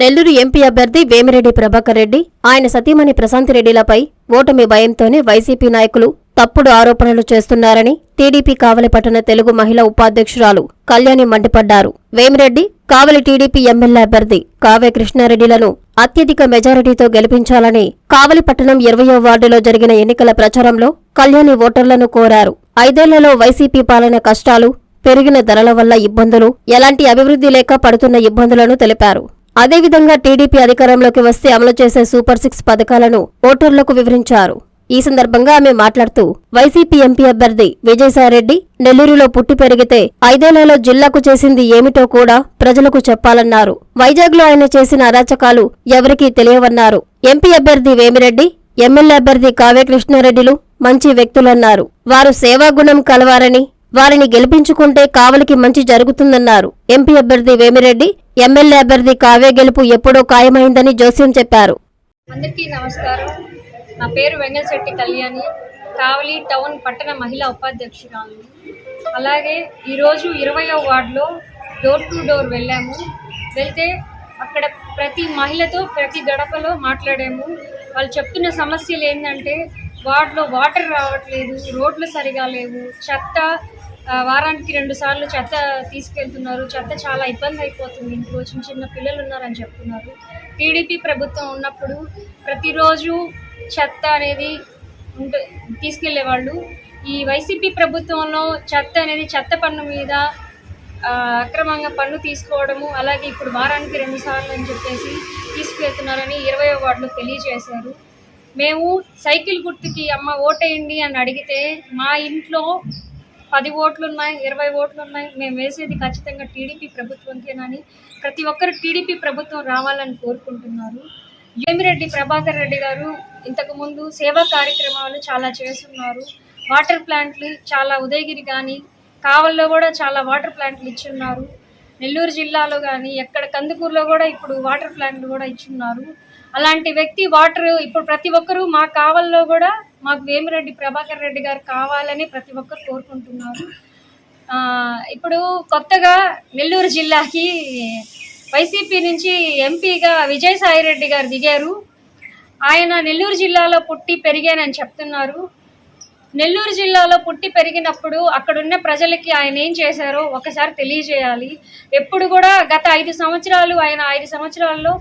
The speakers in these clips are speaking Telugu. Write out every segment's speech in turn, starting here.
నెల్లూరు ఎంపీ అభ్యర్థి వేమిరెడ్డి ప్రభాకర్ రెడ్డి ఆయన సతీమణి ప్రశాంత్ రెడ్డిలపై ఓటమి భయంతోనే వైసీపీ నాయకులు తప్పుడు ఆరోపణలు చేస్తున్నారని టీడీపీ కావలిపట్టణ తెలుగు మహిళా ఉపాధ్యక్షురాలు కళ్యాణి మండిపడ్డారు. వేమిరెడ్డి కావలి టీడీపీ ఎమ్మెల్యే అభ్యర్థి కావే కృష్ణారెడ్డిలను అత్యధిక మెజారిటీతో గెలిపించాలని కావలిపట్టణం ఇరవయో వార్డులో జరిగిన ఎన్నికల ప్రచారంలో కళ్యాణి ఓటర్లను కోరారు. ఐదేళ్ళలో వైసీపీ పాలన కష్టాలు పెరిగిన ధరల వల్ల ఇబ్బందులు ఎలాంటి అభివృద్ధి లేక పడుతున్న ఇబ్బందులను తెలిపారు. అదేవిధంగా టీడీపీ అధికారంలోకి వస్తే అమలు చేసే సూపర్ సిక్స్ పథకాలను ఓటర్లకు వివరించారు. ఈ సందర్భంగా ఆమె మాట్లాడుతూ వైసీపీ ఎంపీ అభ్యర్థి విజయసాయిరెడ్డి నెల్లూరులో పుట్టి పెరిగితే ఐదేళ్ళలో జిల్లాకు చేసింది ఏమిటో కూడా ప్రజలకు చెప్పాలన్నారు. వైజాగ్లో ఆయన చేసిన అరాచకాలు ఎవరికీ తెలియవన్నారు. ఎంపీ అభ్యర్థి వేమిరెడ్డి ఎమ్మెల్యే అభ్యర్థి కావ్య కృష్ణారెడ్డిలు మంచి వ్యక్తులన్నారు. వారు సేవాగుణం కలవారని వారిని గెలిపించుకుంటే కావలికి మంచి జరుగుతుందన్నారు. ఎంపీ అభ్యర్థి వేమిరెడ్డి ఎమ్మెల్యే అభ్యర్థి కావ్య గెలుపు ఎప్పుడో ఖాయమైందని జోస్యం చెప్పారు. అందరికీ నమస్కారం. నా పేరు వెంగళశెట్టి కళ్యాణి. కావలి టౌన్ పట్టణ మహిళా ఉపాధ్యక్షురాలు. అలాగే ఈరోజు ఇరవయో వార్డులో డోర్ టు డోర్ వెళ్ళాము. వెళ్తే అక్కడ ప్రతి మహిళతో ప్రతి గడపలో మాట్లాడాము. వాళ్ళు చెప్తున్న సమస్యలు ఏంటంటే వార్డులో వాటర్ రావట్లేదు రోడ్లు సరిగా లేవు. చెత్త వారానికి రెండు సార్లు చెత్త తీసుకెళ్తున్నారు. చెత్త చాలా ఇబ్బంది అయిపోతుంది. ఇంట్లో చిన్న చిన్న పిల్లలు ఉన్నారని చెప్తున్నారు. టీడీపీ ప్రభుత్వం ఉన్నప్పుడు ప్రతిరోజు చెత్త అనేది ఉంట తీసుకెళ్ళేవాళ్ళు. ఈ వైసీపీ ప్రభుత్వంలో చెత్త అనేది చెత్త పన్ను మీద అక్రమంగా పన్ను తీసుకోవడము అలాగే ఇప్పుడు వారానికి రెండు సార్లు అని చెప్పేసి తీసుకెళ్తున్నారని ఇరవై వార్డులో తెలియజేశారు. మేము సైకిల్ గుర్తుకి అమ్మ ఓటేయండి అని అడిగితే మా ఇంట్లో పది ఓట్లు ఉన్నాయి ఇరవై ఓట్లు ఉన్నాయి మేము వేసేది ఖచ్చితంగా టీడీపీ ప్రభుత్వంకేనని ప్రతి ఒక్కరు టీడీపీ ప్రభుత్వం రావాలని కోరుకుంటున్నారు. వేమిరెడ్డి ప్రభాకర్ రెడ్డి గారు ఇంతకుముందు సేవా కార్యక్రమాలు చాలా చేస్తున్నారు. వాటర్ ప్లాంట్లు చాలా ఉదయగిరి కానీ కావల్లో కూడా చాలా వాటర్ ప్లాంట్లు ఇచ్చున్నారు. నెల్లూరు జిల్లాలో కానీ ఎక్కడ కందుకూరులో కూడా ఇప్పుడు వాటర్ ప్లాంట్లు కూడా ఇచ్చున్నారు. అలాంటి వ్యక్తి వాటర్ ఇప్పుడు ప్రతి ఒక్కరూ మా కావల్లో కూడా మాకు వేమిరెడ్డి ప్రభాకర్ రెడ్డి గారు కావాలని ప్రతి ఒక్కరు కోరుకుంటున్నారు. ఇప్పుడు కొత్తగా నెల్లూరు జిల్లాకి వైసీపీ నుంచి ఎంపీగా విజయసాయి రెడ్డి గారు దిగారు. ఆయన నెల్లూరు జిల్లాలో పుట్టి పెరిగానని చెప్తున్నారు. నెల్లూరు జిల్లాలో పుట్టి పెరిగినప్పుడు అక్కడున్న ప్రజలకి ఆయన ఏం చేశారో ఒకసారి తెలియజేయాలి. ఎప్పుడు కూడా గత ఐదు సంవత్సరాలు ఆయన ఐదు సంవత్సరాల్లో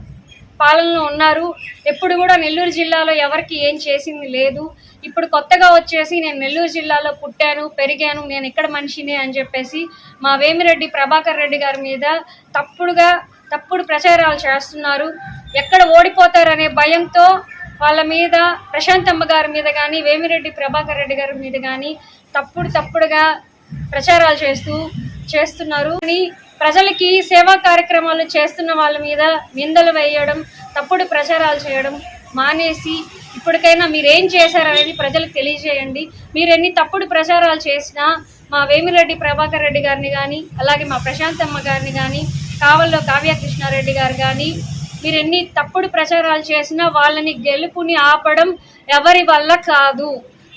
పాలనలో ఉన్నారు. ఎప్పుడు కూడా నెల్లూరు జిల్లాలో ఎవరికి ఏం చేసింది లేదు. ఇప్పుడు కొత్తగా వచ్చేసి నేను నెల్లూరు జిల్లాలో పుట్టాను పెరిగాను నేను ఇక్కడ మనిషిని అని చెప్పేసి మా వేమిరెడ్డి ప్రభాకర్ రెడ్డి గారి మీద తప్పుడుగా తప్పుడు ప్రచారాలు చేస్తున్నారు. ఎక్కడ ఓడిపోతారనే భయంతో వాళ్ళ మీద ప్రశాంతమ్మ గారి మీద కానీ వేమిరెడ్డి ప్రభాకర్ రెడ్డి గారి మీద కానీ తప్పుడు తప్పుడుగా ప్రచారాలు చేస్తూ చేస్తున్నారు. కానీ ప్రజలకి సేవా కార్యక్రమాలు చేస్తున్న వాళ్ళ మీద నిందలు వేయడం తప్పుడు ప్రచారాలు చేయడం మానేసి ఇప్పటికైనా మీరేం చేశారనేది ప్రజలకు తెలియజేయండి. మీరు ఎన్ని తప్పుడు ప్రచారాలు చేసినా మా వేమిరెడ్డి ప్రభాకర్ రెడ్డి గారిని కానీ అలాగే మా ప్రశాంతమ్మ గారిని కానీ కావల్లో కావ్య కృష్ణారెడ్డి గారు కానీ మీరు ఎన్ని తప్పుడు ప్రచారాలు చేసినా వాళ్ళని గెలుపుని ఆపడం ఎవరి వల్ల కాదు.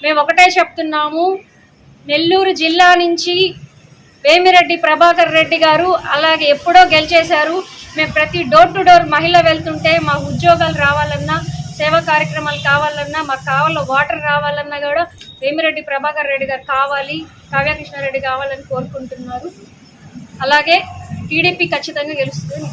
మేము ఒకటే చెప్తున్నాము నెల్లూరు జిల్లా నుంచి వేమిరెడ్డి ప్రభాకర్ రెడ్డి గారు అలాగే ఎప్పుడో గెలిచేశారు. మేము ప్రతి డోర్ టు డోర్ మహిళ వెళ్తుంటే మా ఉద్యోగాలు రావాలన్నా సేవా కార్యక్రమాలు కావాలన్నా మాకు కావాలో వాటర్ రావాలన్నా కూడా వేమిరెడ్డి ప్రభాకర్ రెడ్డి గారు కావాలి కావ్యకృష్ణారెడ్డి కావాలని కోరుకుంటున్నారు. అలాగే టీడీపీ ఖచ్చితంగా గెలుస్తుంది.